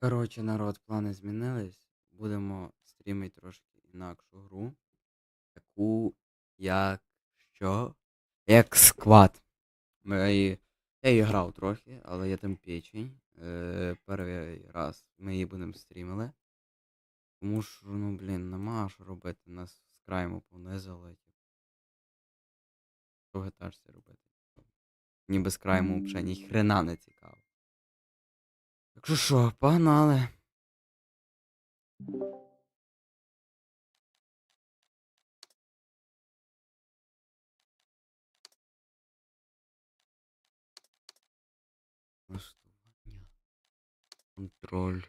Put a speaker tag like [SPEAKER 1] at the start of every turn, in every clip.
[SPEAKER 1] Коротше, народ, плани змінились. Будемо стрімити трошки інакшу гру. Таку, як що? Як сквад. Ми її... Я її грав трохи, але я там печень. Е, перший раз ми її будемо стрімили. Тому що, ну, блін, нема що робити. Нас з крайму понизили. типу. Що в гетажці робити? Ніби з крайму взагалі ні хрена не цікаво. Так що що, погнали. Налаштування. Контроль.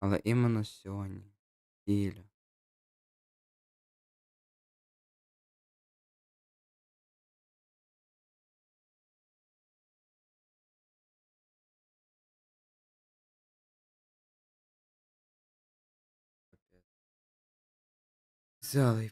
[SPEAKER 1] Але іменно сьогодні. filho. Zoe,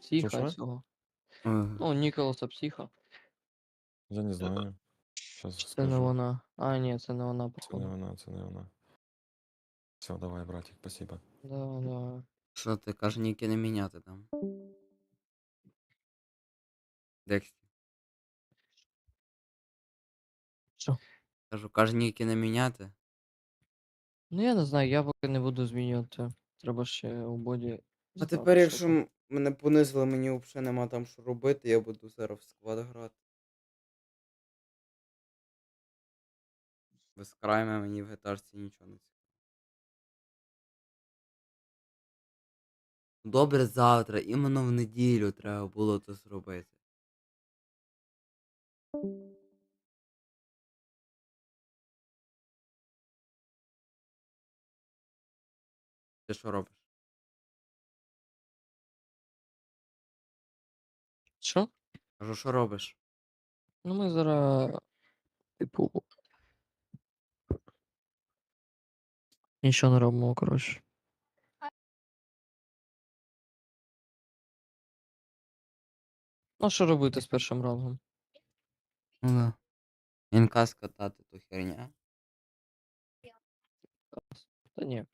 [SPEAKER 2] Психа
[SPEAKER 3] що?
[SPEAKER 2] цього.
[SPEAKER 1] Е,
[SPEAKER 2] Ну, Ніколаса Психа.
[SPEAKER 3] Я не знаю. Щас
[SPEAKER 2] Чи це не
[SPEAKER 3] скажу.
[SPEAKER 2] вона? А, ні, це не вона,
[SPEAKER 3] Це не
[SPEAKER 2] походу.
[SPEAKER 3] вона, це не вона. Все, давай, братик, спасибо.
[SPEAKER 2] Да, да.
[SPEAKER 1] Що ти каже, ніки не міняти там. Дексті.
[SPEAKER 2] Що?
[SPEAKER 1] Кажу, каже, ніки не міняти.
[SPEAKER 2] Ну я не знаю, я поки не буду змінювати. Треба ще у боді.
[SPEAKER 1] А тепер, якщо м- мене понизили, мені взагалі нема там що робити, я буду зараз в склад грати. Без крайма мені в гітарці нічого не цікаво. Добре, завтра, іменно в неділю треба було це зробити. Ти що робиш? Кажу, що робиш?
[SPEAKER 2] Ну ми зараз. Типу. Нічого не робимо, коротше. Ну, що робити з першим раундом?
[SPEAKER 1] Ну да. Інкас катати то херня.
[SPEAKER 2] Та ні.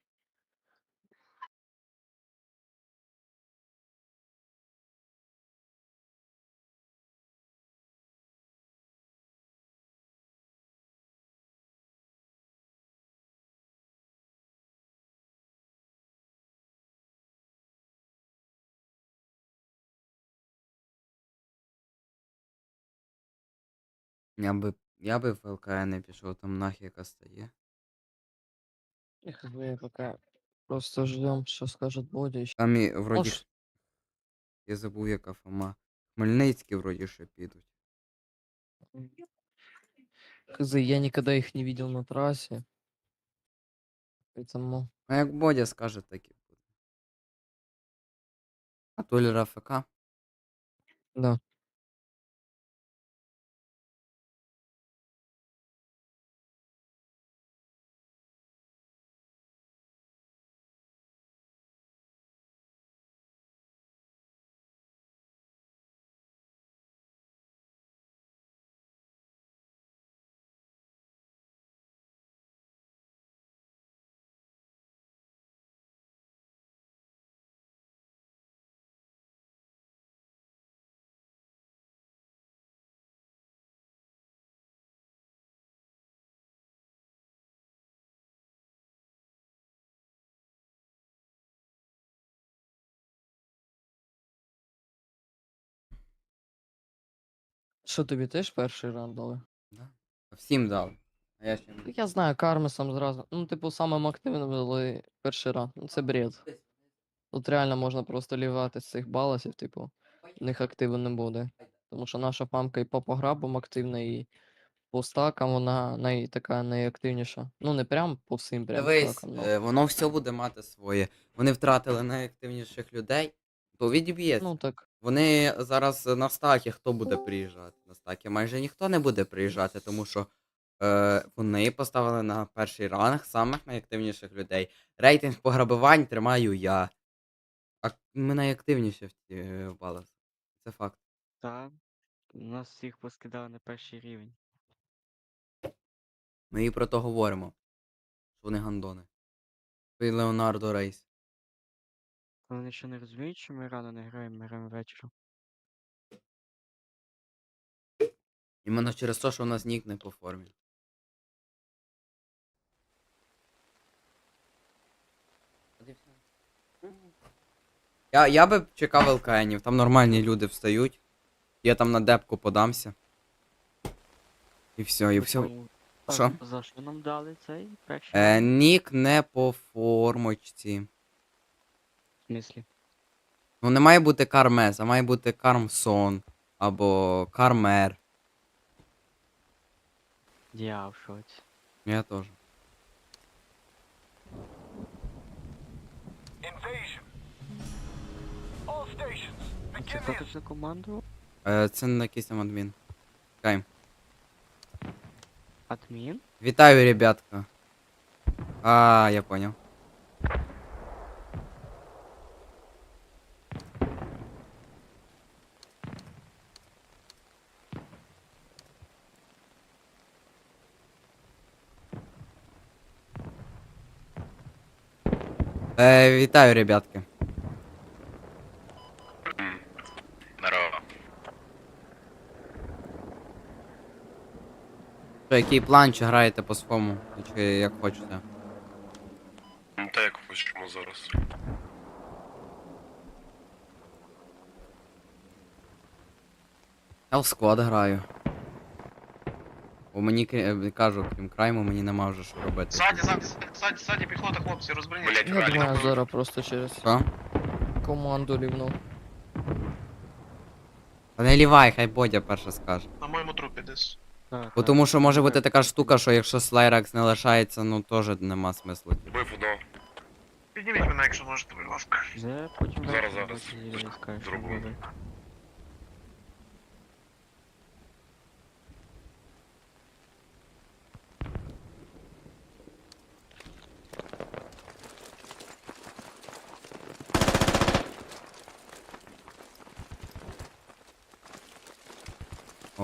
[SPEAKER 1] Я би, я би в ЛК не пішов, там нахіка стає.
[SPEAKER 2] Ех, ви пока. Просто ждем, що скаже боді. і
[SPEAKER 1] Там і вроді. Ж- Я забув, яка фома. Хмельницькі вроді ще підуть.
[SPEAKER 2] Хз, я никогда их не видел на трассе. Поэтому.
[SPEAKER 1] А як Бодя скаже, так і буде. А Толера ФК?
[SPEAKER 2] Да. Що тобі теж перший раунд дали?
[SPEAKER 1] Да. Всім дав. А я ще не.
[SPEAKER 2] Я знаю, кармисом зразу. Ну, типу, самим активним дали перший раунд. Ну, це бред. Тут реально можна просто лівати з цих баласів, типу, в них активу не буде. Тому що наша памка і по пограбам активна, і по стакам вона най, така найактивніша. Ну, не прям по всім прям
[SPEAKER 1] Дивись,
[SPEAKER 2] стакам, ну.
[SPEAKER 1] е, воно все буде мати своє. Вони втратили найактивніших людей, то відіб'ється.
[SPEAKER 2] Ну так.
[SPEAKER 1] Вони зараз на стакі хто буде приїжджати? На стакі майже ніхто не буде приїжджати, тому що е, вони поставили на перший ранг самих найактивніших людей. Рейтинг пограбувань тримаю я. А ми найактивніші в ті е, балах. Це факт.
[SPEAKER 4] Так. Нас всіх поскидали на перший рівень.
[SPEAKER 1] Ми і про то говоримо. Що вони гандони. Ви Леонардо Рейс.
[SPEAKER 4] Вони що не розуміють, що ми рано не граємо, ми граємо вечором.
[SPEAKER 1] Іменно через те, що у нас нік не по формі. Я, я би чекав ЛКНів, там нормальні люди встають. Я там на депку подамся. І все, і все. Що?
[SPEAKER 4] За що нам дали цей перший?
[SPEAKER 1] Е, нік не по формочці.
[SPEAKER 4] В смислі?
[SPEAKER 1] Ну не має бути Кармес, а має бути Кармсон. Або Кармер.
[SPEAKER 4] Я в шоці.
[SPEAKER 1] Я теж.
[SPEAKER 4] А це хто тут за команду?
[SPEAKER 1] Е, це не якийсь там адмін. Чекай.
[SPEAKER 4] Адмін?
[SPEAKER 1] Вітаю, ребятка. А, я понял. Е, вітаю, ребятки.
[SPEAKER 5] Здорово.
[SPEAKER 1] Що, який план, чи граєте по своєму, чи як хочете?
[SPEAKER 5] Ну та як хочемо зараз.
[SPEAKER 1] Я в склад граю. Бо мені крі- е, кажу, крім крайму, мені нема вже що робити.
[SPEAKER 6] Ззаді, ззаді, ззаді, ззаді піхота, хлопці, розберіться.
[SPEAKER 5] Блять,
[SPEAKER 2] Я думаю, зараз просто через
[SPEAKER 1] Що?
[SPEAKER 2] команду лівну.
[SPEAKER 1] Та не лівай, хай Бодя перше скаже.
[SPEAKER 6] На моєму трупі десь.
[SPEAKER 4] Так,
[SPEAKER 1] Бо
[SPEAKER 4] так.
[SPEAKER 1] тому що може бути така штука, що якщо Слайракс не лишається, ну теж нема смислу.
[SPEAKER 5] Бив одного.
[SPEAKER 6] Підніміть мене, якщо можете, будь ласка.
[SPEAKER 5] Зараз, зараз.
[SPEAKER 4] бачиш,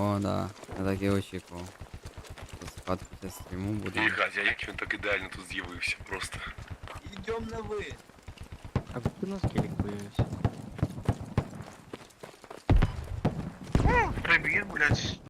[SPEAKER 1] О, да. Я так і очікував. Що склад після стріму буде.
[SPEAKER 5] Їхать, а як він так ідеально тут з'явився просто.
[SPEAKER 4] А куди на скелік появився?
[SPEAKER 6] Прибіг, блядь.